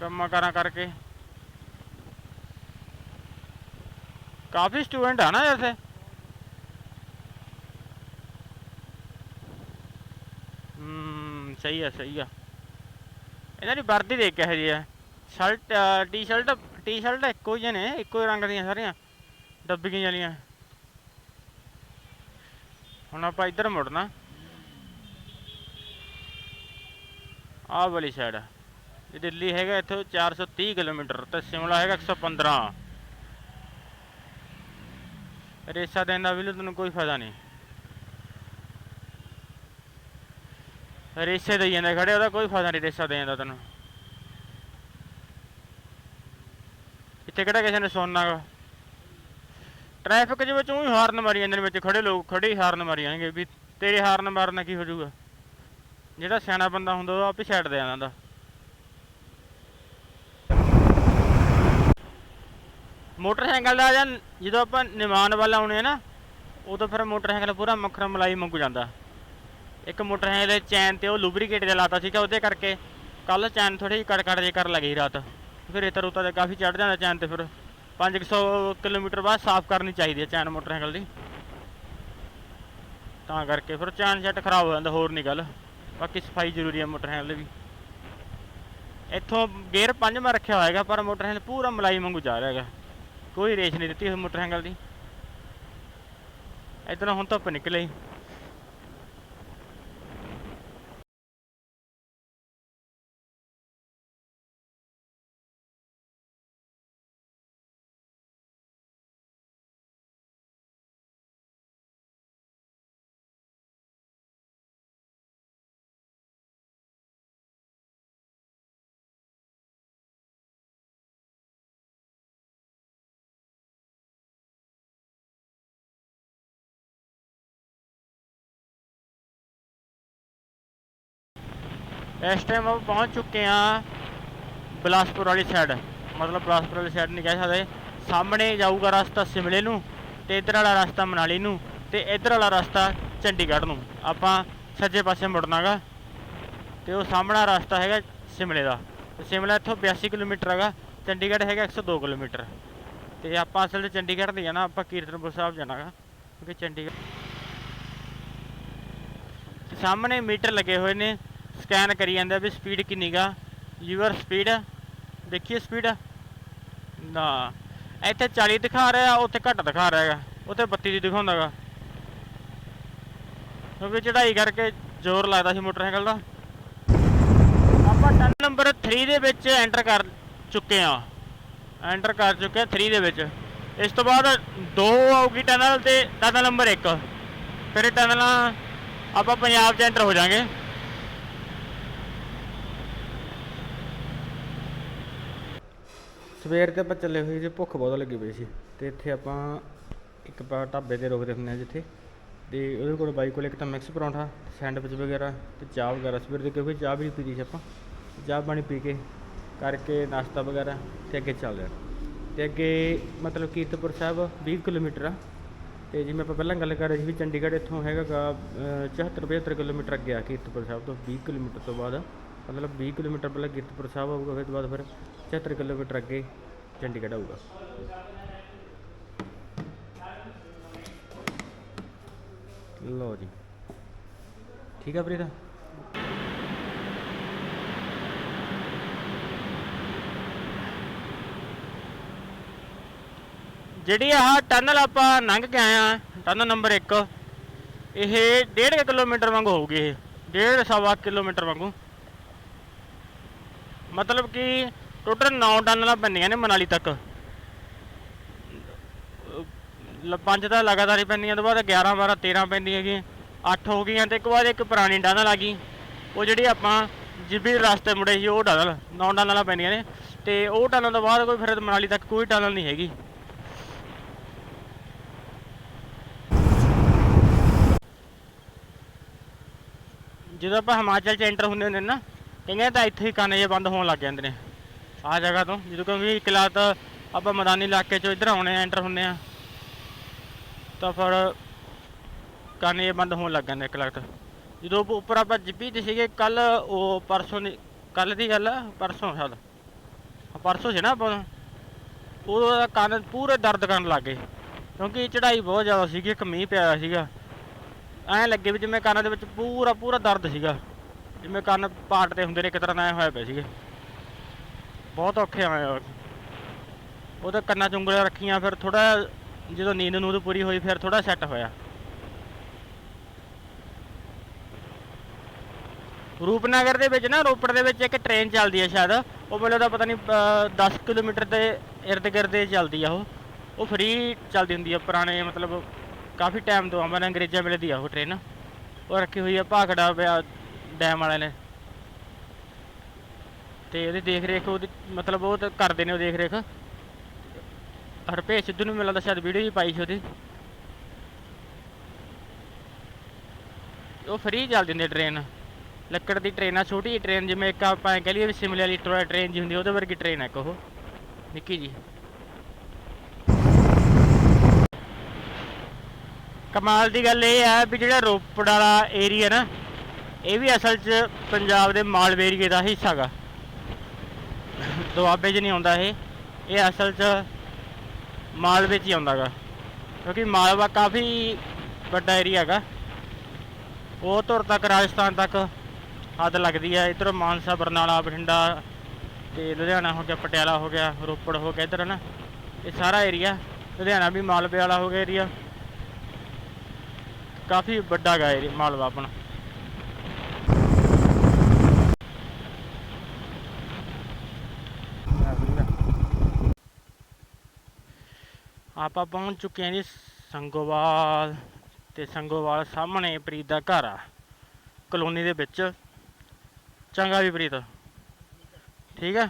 ਕੰਮਾਂ ਕਾਰਾਂ ਕਰਕੇ। ਕਾਫੀ ਸਟੂਡੈਂਟ ਆ ਨਾ ਇੱਥੇ। ਹੂੰ, ਸਹੀ ਆ ਸਹੀ ਆ। ਇਹਨਾਂ ਦੀ ਵਰਦੀ ਦੇਖ ਕੇ ਜੀ ਆ। ਸ਼ਰਟ ਟੀ-ਸ਼ਰਟ ਟੀ-ਸ਼ਰਟ ਇੱਕੋ ਜਿਹੇ ਨੇ, ਇੱਕੋ ਹੀ ਰੰਗ ਦੀਆਂ ਸਾਰੀਆਂ। ਡੱਬੀਆਂ ਵਾਲੀਆਂ। ਹੁਣ ਆਪਾਂ ਇੱਧਰ ਮੁੜਨਾ। ਆਹ ਵਾਲੀ ਸਾਈਡ ਇਹ ਦਿੱਲੀ ਹੈਗਾ ਇੱਥੋਂ 430 ਕਿਲੋਮੀਟਰ, ਤੇ ਸ਼ਿਮਲਾ ਹੈਗਾ 115 ਰੇਸਾ ਦੇਣ ਦਾ ਵੀ ਤੁਹਾਨੂੰ ਕੋਈ ਫਾਇਦਾ ਨਹੀਂ। ਰੇਸੇ ਦੇ ਜਾਂਦਾ ਖੜੇ ਉਹਦਾ ਕੋਈ ਫਾਇਦਾ ਨਹੀਂ ਰੇਸਾ ਦੇਣ ਦਾ ਤੈਨੂੰ। ਇੱਥੇ ਕਿਹੜਾ ਕਿਸੇ ਨੇ ਸੁਣਨਾ ਟ੍ਰੈਫਿਕ ਦੇ ਵਿੱਚ ਉਹੀ ਹਾਰਨ ਮਾਰੀ ਜਾਂਦੇ ਨੇ ਵਿੱਚ ਖੜੇ ਲੋਕ ਖੜੇ ਹੀ ਹਾਰਨ ਮਾਰੀ ਜਾਣਗੇ ਵੀ ਤੇਰੇ ਹਾਰਨ ਮਾਰਨਾ ਕੀ ਹੋ ਜਾਊਗਾ। ਜਿਹੜਾ ਸਿਆਣਾ ਬੰਦਾ ਹੁੰਦਾ ਉਹ ਆਪੇ ਸਾਈਡ ਦੇ ਜਾਂਦਾ। ਮੋਟਰਸਾਈਕਲ ਦਾ ਜਾਂ ਜਦੋਂ ਆਪਾਂ ਨਿਮਾਨ ਵੱਲ ਆਉਣੇ ਆ ਨਾ, ਉਦੋਂ ਫਿਰ ਮੋਟਰਸਾਈਕਲ ਪੂਰਾ ਮੱਖਰ ਮਲਾਈ ਮੰਗੂ ਜਾਂਦਾ। ਇੱਕ ਮੋਟਰਸਾਈਕਲ ਦੇ ਚੈਨ ਤੇ ਉਹ ਲੁਬਰੀਕੇਟ ਦੇ ਲਾਤਾ ਸੀਗਾ, ਉਹਦੇ ਕਰਕੇ ਕੱਲ ਚੈਨ ਥੋੜੀ ਜਿਹੀ ਕੜ ਕੜ ਜੇ ਕਰਨ ਲੱਗੀ ਰਾਤ। ਫਿਰ ਇਤਰ ਉਤਾਂ ਤੇ ਕਾਫੀ ਚੜ ਜਾਂਦਾ ਚੈਨ ਤੇ ਫਿਰ। 500 ਕਿਲੋਮੀਟਰ ਬਾਅਦ ਸਾਫ਼ ਕਰਨੀ ਚਾਹੀਦੀ ਹੈ ਚੈਨ ਮੋਟਰਸਾਈਕਲ ਦੀ। ਤਾਂ ਕਰਕੇ ਫਿਰ ਚੈਨ ਸੈੱਟ ਖਰਾਬ ਹੋ ਜਾਂਦਾ, ਹੋਰ ਨਹੀਂ ਗੱਲ। ਬਾਕੀ ਸਫ਼ਾਈ ਜ਼ਰੂਰੀ ਹੈ ਮੋਟਰਸਾਈਕਲ ਦੀ ਵੀ। ਇੱਥੋਂ ਗੇਅਰ ਪੰਜਵਾਂ ਰੱਖਿਆ ਹੋਏਗਾ ਪਰ ਮੋਟਰਸਾਈਕਲ ਪੂਰਾ ਮਲਾਈ ਵਾਂਗੂ ਜਾ ਰਿਹਾ ਹੈਗਾ। ਕੋਈ ਰੇਸ ਨਹੀਂ ਦਿੱਤੀ ਹੋਈ ਮੋਟਰਸਾਈਕਲ ਦੀ। ਇਧਰੋਂ ਹੁਣ ਧੁੱਪ ਨਿਕਲੇ। ਇਸ ਟਾਈਮ ਆਪਾਂ ਪਹੁੰਚ ਚੁੱਕੇ ਹਾਂ ਬਿਲਾਸਪੁਰ ਵਾਲੀ ਸਾਈਡ ਮਤਲਬ ਬਿਲਾਸਪੁਰ ਵਾਲੀ ਸਾਈਡ ਨਹੀਂ ਕਹਿ ਸਕਦੇ। ਸਾਹਮਣੇ ਜਾਊਗਾ ਰਸਤਾ ਸਿਮਲੇ ਨੂੰ ਤੇ ਇਧਰ ਵਾਲਾ ਰਸਤਾ ਮਨਾਲੀ ਨੂੰ ਤੇ ਇਧਰ ਵਾਲਾ ਰਸਤਾ ਚੰਡੀਗੜ੍ਹ ਨੂੰ। ਆਪਾਂ ਸੱਜੇ ਪਾਸੇ ਮੁੜਨਾਗਾ ਤੇ ਉਹ ਸਾਹਮਣਾ ਰਸਤਾ ਹੈਗਾ ਸਿਮਲੇ ਦਾ। ਤੇ ਸਿਮਲਾ ਇੱਥੋਂ 82 ਕਿਲੋਮੀਟਰ ਹੈਗਾ, ਚੰਡੀਗੜ੍ਹ ਹੈਗਾ 102 ਕਿਲੋਮੀਟਰ। ਤੇ ਆਪਾਂ ਅਸਲ 'ਤੇ ਚੰਡੀਗੜ੍ਹ ਨਹੀਂ ਜਾਣਾ ਆਪਾਂ ਕੀਰਤਨਪੁਰ ਸਾਹਿਬ ਜਾਣਾਗਾ, ਕਿਉਂਕਿ ਚੰਡੀਗੜ੍ਹ ਸਾਹਮਣੇ ਮੀਟਰ ਲੱਗੇ ਹੋਏ ਨੇ ਸਕੈਨ ਕਰੀ ਜਾਂਦਾ ਵੀ ਸਪੀਡ ਕਿੰਨੀ ਗਾ ਯੂਅਰ ਸਪੀਡ ਦੇਖੀਏ ਸਪੀਡ ਨਾ, ਇੱਥੇ 40 ਦਿਖਾ ਰਿਹਾ, ਉੱਥੇ ਘੱਟ ਦਿਖਾ ਰਿਹਾ ਹੈਗਾ। ਉੱਥੇ 32 ਦੀ ਦਿਖਾਉਂਦਾ ਗਾ ਕਿਉਂਕਿ ਚੜਾਈ ਕਰਕੇ ਜ਼ੋਰ ਲੱਗਦਾ ਸੀ ਮੋਟਰਸਾਈਕਲ ਦਾ। ਆਪਾਂ ਟਨ ਨੰਬਰ 3 ਦੇ ਵਿੱਚ ਐਂਟਰ ਕਰ ਚੁੱਕੇ ਆ ਐਂਟਰ ਕਰ ਚੁੱਕੇ ਆ 3 ਦੇ ਵਿੱਚ। ਇਸ ਤੋਂ ਬਾਅਦ ਦੋ ਆਊਗੀ ਟਨਲ ਤੇ ਟਨਲ ਨੰਬਰ 1 ਫਿਰ ਟਨਲਾਂ ਆਪਾਂ ਪੰਜਾਬ 'ਚ ਐਂਟਰ ਹੋ ਜਾਾਂਗੇ ਸਵੇਰ ਤੇ ਆਪਾਂ ਚੱਲੇ ਹੋਏ ਸੀ, ਭੁੱਖ ਬਹੁਤ ਲੱਗੀ ਪਈ ਸੀ। ਤੇ ਇੱਥੇ ਆਪਾਂ ਇੱਕ ਪਾ ਢਾਬੇ ਤੇ ਰੁਕਦੇ ਹੁੰਦੇ ਆ ਜਿੱਥੇ। ਤੇ ਉਹਦੇ ਕੋਲ ਬਾਈ ਕੋਲ ਇੱਕ ਤਾਂ ਮਿਕਸ ਪਰੌਂਠਾ, ਸੈਂਡਵਿਚ ਵਗੈਰਾ ਤੇ ਚਾਹ ਵਗੈਰਾ। ਸਵੇਰ ਦੇ ਕਿਉਂਕਿ ਚਾਹ ਵੀ ਨਹੀਂ ਪੀਤੀ ਸੀ ਆਪਾਂ। ਚਾਹ ਪਾਣੀ ਪੀ ਕੇ ਕਰਕੇ ਨਾਸ਼ਤਾ ਵਗੈਰਾ ਤੇ ਅੱਗੇ ਚੱਲਦੇ ਹਾਂ ਤੇ ਅੱਗੇ ਮਤਲਬ ਕੀਰਤਪੁਰ ਸਾਹਿਬ 20 ਕਿਲੋਮੀਟਰ ਆ। ਤੇ ਜਿਵੇਂ ਆਪਾਂ ਪਹਿਲਾਂ ਗੱਲ ਕਰ ਰਹੇ ਸੀ ਵੀ ਚੰਡੀਗੜ੍ਹ ਇੱਥੋਂ ਹੈਗਾ ਗਾ 74 75 ਕਿਲੋਮੀਟਰ ਅੱਗੇ ਆ ਕੀਰਤਪੁਰ ਸਾਹਿਬ ਤੋਂ 20 ਕਿਲੋਮੀਟਰ ਤੋਂ ਬਾਅਦ। ਮਤਲਬ 20 ਕਿਲੋਮੀਟਰ ਪਹਿਲਾਂ ਕੀਰਤਪੁਰ ਸਾਹਿਬ ਆਊਗਾ, ਫਿਰ ਤੋਂ ਬਾਅਦ ਫਿਰ 76 ਕਿਲੋਮੀਟਰ ਅੱਗੇ ਚੰਡੀਗੜ੍ਹ ਆਊਗਾ। ਲਓ ਜੀ। ਠੀਕ ਆ ਪ੍ਰੀਤਾ? ਜਿਹੜੀ ਆਹ ਟਨਲ ਆਪਾਂ ਲੰਘ ਕੇ ਆਏ ਆ, ਟਨਲ ਨੰਬਰ 1 ਇਹ 1.5 ਕਿਲੋਮੀਟਰ ਵਾਂਗੂ ਹੋਊਗੀ ਇਹ 1.5 ਸਵਾ ਕਿਲੋਮੀਟਰ ਵਾਂਗੂ। ਮਤਲਬ ਕਿ ਟੋਟਲ 9 ਟਨਲਾਂ ਪੈਂਦੀਆਂ ਨੇ ਮਨਾਲੀ ਤੱਕ। ਪੰਜ ਤਾਂ ਲਗਾਤਾਰ ਹੀ ਪੈਂਦੀਆਂ ਤੋਂ ਬਾਅਦ 11 12 13 ਪੈਂਦੀਆਂ ਹੈਗੀਆਂ 8 ਹੋ ਗਈਆਂ ਤੇ ਇੱਕ ਬਾਅਦ ਇੱਕ ਪੁਰਾਣੀ ਟਨਲ ਆ ਗਈ। ਉਹ ਜਿਹੜੀ ਆਪਾਂ ਜਿੱਬੀ ਰਸਤੇ ਮੁੜੇ ਸੀ, ਉਹ ਟਨਲ 9 ਟਨਲਾਂ ਪੈਂਦੀਆਂ ਨੇ। ਤੇ ਉਹ ਟਨਲ ਤੋਂ ਬਾਅਦ ਕੋਈ ਫਿਰ ਮਨਾਲੀ ਤੱਕ ਕੋਈ ਟਨਲ ਨਹੀਂ ਹੈਗੀ। ਜਦੋਂ ਆਪਾਂ ਹਿਮਾਚਲ ਚ ਐਂਟਰ ਹੁੰਦੇ ਹੁੰਦੇ ਨਾ ਕਹਿੰਦੇ ਤਾਂ ਇੱਥੇ ਹੀ ਕੰਨ ਜੇ ਬੰਦ ਹੋਣ ਲੱਗ ਜਾਂਦੇ ਨੇ। ਆਹ ਜਗ੍ਹਾ ਤੋਂ, ਜਦੋਂ ਕਿਉਂਕਿ ਕਿਲਾ ਤਾਂ ਆਪਾਂ ਮੈਦਾਨੀ ਇਲਾਕੇ ਚੋਂ ਇੱਧਰ ਆਉਣੇ, ਐਂਟਰ ਹੁੰਦੇ ਆ ਤਾਂ ਫਿਰ ਕੰਨ ਜੇ ਬੰਦ ਹੋਣ ਲੱਗ ਜਾਂਦੇ ਇੱਕ ਲੱਖ ਜਦੋਂ ਉੱਪਰ ਆਪਾਂ ਜਿੱਪੀ ਤੇ ਸੀਗੇ ਕੱਲ ਉਹ ਪਰਸੋਂ ਦੀ ਕੱਲ ਦੀ ਗੱਲ ਆ, ਪਰਸੋਂ ਸ਼ਾਇਦ। ਪਰਸੋਂ ਸੀ ਨਾ ਆਪਾਂ ਉਦੋਂ। ਦਾ ਕੰਨ ਪੂਰੇ ਦਰਦ ਕਰਨ ਲੱਗ ਗਏ। ਕਿਉਂਕਿ ਚੜਾਈ ਬਹੁਤ ਜ਼ਿਆਦਾ ਸੀਗੀ, ਇੱਕ ਮੀਂਹ ਪਿਆ ਸੀਗਾ। ਐਂ ਲੱਗੇ ਵੀ ਜਿਵੇਂ ਕੰਨ ਦੇ ਵਿੱਚ ਪੂਰਾ ਪੂਰਾ ਦਰਦ ਸੀਗਾ। ਜਿਵੇਂ ਕੰਨ ਪਾਰਟ 'ਤੇ ਹੁੰਦੇ ਨੇ, ਇੱਕ ਤਰ੍ਹਾਂ ਦਾ ਐਂ ਹੋਏ ਪਏ ਸੀਗੇ। ਬਹੁਤ ਔਖੇ ਆਏ ਉਹ ਤਾਂ ਕੰਨਾਂ 'ਚ ਉਂਗਲੀਆਂ ਰੱਖੀਆਂ, ਫਿਰ ਥੋੜਾ ਜਦੋਂ ਨੀਂਦ ਨੂੰਦ ਪੂਰੀ ਹੋਈ, ਫਿਰ ਥੋੜਾ ਸੈੱਟ ਹੋਇਆ। ਰੂਪਨਗਰ ਦੇ ਵਿੱਚ ਨਾ, ਰੋਪੜ ਦੇ ਵਿੱਚ ਇੱਕ ਟ੍ਰੇਨ ਚੱਲਦੀ ਹੈ ਸ਼ਾਇਦ। ਉਹ ਮੈਨੂੰ ਤਾਂ ਪਤਾ ਨਹੀਂ 10 ਕਿਲੋਮੀਟਰ ਦੇ ਇਰਦ ਗਿਰਦ ਚੱਲਦੀ ਆ ਉਹ। ਉਹ ਫ੍ਰੀ ਚੱਲਦੀ ਹੁੰਦੀ ਆ, ਪੁਰਾਣੇ ਮਤਲਬ ਕਾਫੀ ਟਾਈਮ ਤੋਂ ਅਮਨ ਅੰਗਰੇਜ਼ਾਂ ਵੇਲੇ ਦੀ ਆ ਉਹ ਟ੍ਰੇਨ ਉਹ ਰੱਖੀ ਹੋਈ ਆ, ਭਾਖੜਾ ਪਿਆ ਡੈਮ ਵਾਲਿਆਂ ਨੇ। ਤੇ ਉਹਦੀ ਦੇਖ ਰੇਖ ਉਹਦੀ, ਮਤਲਬ ਉਹ ਤਾਂ ਕਰਦੇ ਨੇ ਉਹ ਦੇਖ ਰੇਖ ਹਰਪੇਸ਼ ਸਿੱਧੂ ਨੂੰ ਮਿਲਦਾ ਸ਼ਾਇਦ ਵੀਡੀਓ ਵੀ ਪਾਈ ਸੀ ਉਹਦੀ। ਉਹ ਫਰੀ ਚੱਲ ਦਿੰਦੇ ਟ੍ਰੇਨ ਲੱਕੜ ਦੀ ਟ੍ਰੇਨ ਆ, ਛੋਟੀ ਟ੍ਰੇਨ ਜਿਵੇਂ ਇੱਕ ਆਪਾਂ ਕਹਿ ਲਈਏ ਵੀ ਸਿਮਲੇ ਵਾਲੀ ਟ੍ਰੇਨ ਜੀ ਹੁੰਦੀ ਉਹਦੇ ਵਰਗੀ ਟ੍ਰੇਨ ਹੈ ਇੱਕ ਉਹ। ਨਿੱਕੀ ਜੀ ਕਮਾਲ ਦੀ ਗੱਲ ਇਹ ਹੈ ਵੀ ਜਿਹੜਾ ਰੋਪੜ ਵਾਲਾ ਏਰੀਆ ਨਾ ਇਹ ਵੀ ਅਸਲ 'ਚ ਪੰਜਾਬ ਦੇ ਮਾਲਵੇ ਏਰੀਏ ਦਾ ਹਿੱਸਾ ਗਾ। ਦੁਆਬੇ 'ਚ ਨਹੀਂ ਆਉਂਦਾ ਇਹ। ਇਹ ਅਸਲ 'ਚ ਮਾਲਵੇ 'ਚ ਹੀ ਆਉਂਦਾ ਗਾ। ਕਿਉਂਕਿ ਮਾਲਵਾ ਕਾਫੀ ਵੱਡਾ ਏਰੀਆ ਹੈਗਾ ਉਹ ਧੁਰ ਤੱਕ, ਰਾਜਸਥਾਨ ਤੱਕ ਹੱਦ ਲੱਗਦੀ ਹੈ ਇੱਧਰ ਮਾਨਸਾ, ਬਰਨਾਲਾ, ਬਠਿੰਡਾ ਤੇ ਲੁਧਿਆਣਾ ਹੋ ਗਿਆ, ਪਟਿਆਲਾ ਹੋ ਗਿਆ, ਰੋਪੜ ਹੋ ਗਿਆ, ਇੱਧਰ ਨਾ ਇਹ ਸਾਰਾ ਏਰੀਆ ਲੁਧਿਆਣਾ ਵੀ ਮਾਲਵੇ ਵਾਲਾ ਹੋ ਗਿਆ ਏਰੀਆ ਕਾਫੀ ਵੱਡਾ ਗਾ ਏਰੀਆ ਮਾਲਵਾ ਆਪਣਾ। ਆਪਾਂ ਪਹੁੰਚ ਚੁੱਕੇ ਹਾਂ ਜੀ ਸੰਗੋਵਾਲ ਤੇ ਸੰਗੋਵਾਲ ਸਾਹਮਣੇ ਪ੍ਰੀਤ ਦਾ ਘਰ ਆ, ਕਲੋਨੀ ਦੇ ਵਿੱਚ। ਚੰਗਾ ਵੀ ਪ੍ਰੀਤ। ਠੀਕ ਹੈ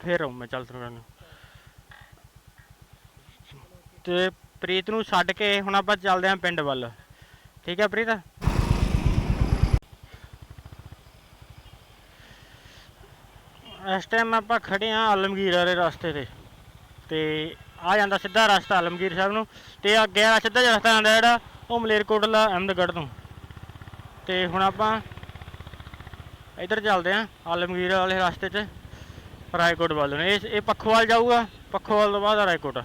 ਫੇਰ ਆਉਂ ਮੈਂ, ਚੱਲ ਤੁਰਨ ਤੇ ਪ੍ਰੀਤ ਨੂੰ ਛੱਡ ਕੇ ਹੁਣ ਆਪਾਂ ਚੱਲਦੇ ਹਾਂ ਪਿੰਡ ਵੱਲ। ਠੀਕ ਹੈ ਪ੍ਰੀਤ? ਇਸ ਟਾਈਮ ਆਪਾਂ ਖੜੇ ਆਂ ਆਲਮਗੀਰ ਵਾਲੇ ਰਸਤੇ ਤੇ। ਤੇ ਆ ਜਾਂਦਾ ਸਿੱਧਾ ਰਸਤਾ ਆਲਮਗੀਰ ਸਾਹਿਬ ਨੂੰ ਤੇ ਅੱਗੇ ਆ ਸਿੱਧਾ ਜਿਹਾ ਰਸਤਾ ਆਉਂਦਾ ਜਿਹੜਾ ਉਹ ਮਲੇਰਕੋਟਲਾ ਅਹਿਮਦਗੜ੍ਹ ਤੋਂ। ਤੇ ਹੁਣ ਆਪਾਂ ਇੱਧਰ ਚੱਲਦੇ ਆਂ ਆਲਮਗੀਰ ਵਾਲੇ ਰਸਤੇ 'ਚ ਰਾਏਕੋਟ ਵੱਲ ਨੂੰ। ਇਹ ਇਹ ਪੱਖੋਵਾਲ ਜਾਊਗਾ, ਪੱਖੋਵਾਲ ਤੋਂ ਬਾਅਦ ਰਾਏਕੋਟ।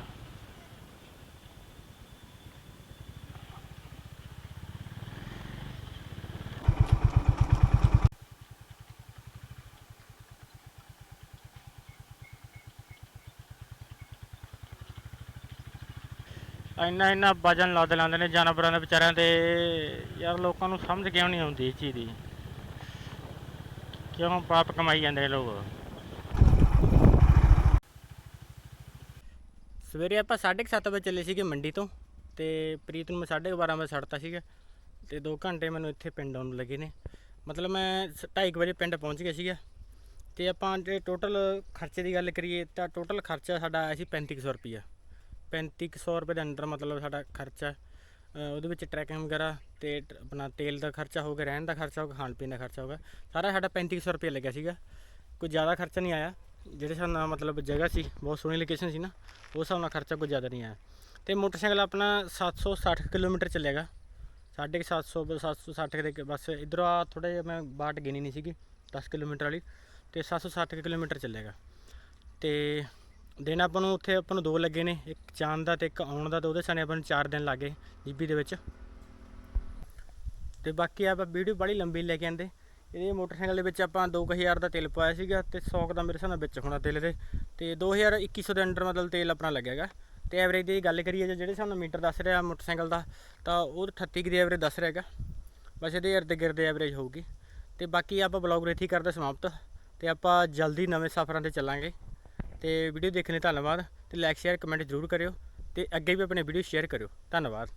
ਇੰਨਾ ਇੰਨਾ ਵਜਨ ਲੱਦ ਲਾਉਂਦੇ ਨੇ ਜਾਨਵਰਾਂ ਦੇ ਵਿਚਾਰਿਆਂ ਤੇ ਯਾਰ ਲੋਕਾਂ ਨੂੰ ਸਮਝ ਕਿਉਂ ਨਹੀਂ ਆਉਂਦੀ ਇਸ ਚੀਜ਼ ਦੀ? ਕਿਉਂ ਪਾਪ ਕਮਾਈ ਜਾਂਦੇ ਨੇ ਲੋਕ? ਸਵੇਰੇ ਆਪਾਂ 7:30 ਵਜੇ ਚੱਲੇ ਸੀਗੇ ਮੰਡੀ ਤੋਂ ਤੇ ਪ੍ਰੀਤ ਨੂੰ ਮੈਂ 12:30 ਵਜੇ ਛੱਡਤਾ ਸੀਗਾ ਤੇ 2 ਘੰਟੇ ਮੈਨੂੰ ਇੱਥੇ ਪਿੰਡ ਆਉਣ ਲੱਗੇ ਨੇ। ਮਤਲਬ ਮੈਂ 2:30 ਵਜੇ ਪਿੰਡ ਪਹੁੰਚ ਗਿਆ ਸੀਗਾ ਤੇ ਆਪਾਂ ਜੇ ਟੋਟਲ ਖਰਚੇ ਦੀ ਗੱਲ ਕਰੀਏ ਤਾਂ ਟੋਟਲ ਖਰਚਾ ਸਾਡਾ ਆਇਆ ਸੀ 3500 ਰੁਪਈਆ। 3500 ਰੁਪਏ ਦੇ ਅੰਡਰ ਮਤਲਬ ਸਾਡਾ ਖਰਚਾ ਉਹਦੇ ਵਿੱਚ ਟਰੈਕਿੰਗ ਵਗੈਰਾ ਤੇ ਟ- ਆਪਣਾ ਤੇਲ ਦਾ ਖਰਚਾ ਹੋਊਗਾ, ਰਹਿਣ ਦਾ ਖਰਚਾ ਹੋਊਗਾ, ਖਾਣ ਪੀਣ ਦਾ ਖਰਚਾ ਹੋਊਗਾ, ਸਾਰਾ ਸਾਡਾ 3500 ਰੁਪਏ ਲੱਗਿਆ ਸੀਗਾ। ਕੋਈ ਜ਼ਿਆਦਾ ਖਰਚਾ ਨਹੀਂ ਆਇਆ। ਜਿਹੜੇ ਹਿਸਾਬ ਮਤਲਬ ਜਗ੍ਹਾ ਸੀ, ਬਹੁਤ ਸੋਹਣੀ ਲੋਕੇਸ਼ਨ ਸੀ ਨਾ, ਉਸ ਹਿਸਾਬ ਨਾਲ ਖਰਚਾ ਕੋਈ ਜ਼ਿਆਦਾ ਨਹੀਂ ਆਇਆ। ਤੇ ਮੋਟਰਸਾਈਕਲ ਆਪਣਾ 760 ਕਿਲੋਮੀਟਰ ਚੱਲੇਗਾ। ਸਾਢੇ ਕੁ 700 760 ਦੇ ਬਸ ਇਧਰੋਂ ਆ ਥੋੜਾ ਜਿਹਾ ਮੈਂ ਬਾਟ ਗਿਣੀ ਨਹੀਂ ਸੀਗੀ 10 ਕਿਲੋਮੀਟਰ ਵਾਲੀ। ਤੇ 760 ਕੁ ਕਿਲੋਮੀਟਰ ਚੱਲੇਗਾ। ਤੇ ਦਿਨ ਆਪਾਂ ਨੂੰ ਉੱਥੇ ਆਪਾਂ ਨੂੰ ਦੋ ਲੱਗੇ ਨੇ, ਇੱਕ ਜਾਣ ਦਾ ਤੇ ਇੱਕ ਆਉਣ ਦਾ, ਤੇ ਉਹਦੇ ਸਾਨੇ ਆਪਾਂ ਨੂੰ 4 ਦਿਨ ਲੱਗੇ ਜੀਬੀ ਦੇ ਵਿੱਚ। ਤੇ ਬਾਕੀ ਆਪਾਂ ਵੀਡੀਓ ਬੜੀ ਲੰਬੀ ਲੈ ਕੇ ਆਂਦੇ। ਇਹਦੇ ਮੋਟਰਸਾਈਕਲ ਦੇ ਵਿੱਚ ਆਪਾਂ 2000 ਦਾ ਤੇਲ ਪਾਇਆ ਸੀਗਾ ਤੇ 100 ਕੁ ਦਾ ਮੇਰੇ ਹਿਸਾਬ ਨਾਲ ਵਿੱਚ ਹੋਣਾ ਤੇਲ ਦੇ ਤੇ 2100 ਦੇ ਅੰਡਰ ਮਤਲਬ ਤੇਲ ਆਪਣਾ ਲੱਗੇਗਾ ਤੇ ਐਵਰੇਜ ਦੀ ਗੱਲ ਕਰੀਏ ਜੇ ਜਿਹੜੇ ਸਾਨੂੰ ਮੀਟਰ ਦੱਸ ਰਿਹਾ ਮੋਟਰਸਾਈਕਲ ਦਾ, ਤਾਂ ਉਹ 38 ਕੁ ਦੀ ਐਵਰੇਜ ਦੱਸ ਰਿਹਾ ਹੈਗਾ। ਬਸ ਇਹਦੇ ਇਰਦ ਗਿਰਦ ਐਵਰੇਜ ਹੋਊਗੀ। ਤੇ ਬਾਕੀ ਆਪਾਂ ਬਲੌਗ ਰੇਥੀ ਕਰਦੇ ਸਮਾਪਤ। ਤੇ ਆਪਾਂ ਜਲਦੀ ਨਵੇਂ ਸਫ਼ਰਾਂ ਤੇ ਚੱਲਾਂਗੇ। ਤੇ ਵੀਡੀਓ ਦੇਖਣ ਲਈ ਧੰਨਵਾਦ ਤੇ ਲਾਈਕ ਸ਼ੇਅਰ ਕਮੈਂਟ ਜ਼ਰੂਰ ਕਰਿਓ ਤੇ ਅੱਗੇ ਵੀ ਆਪਣੇ ਵੀਡੀਓ ਸ਼ੇਅਰ ਕਰਿਓ। ਧੰਨਵਾਦ।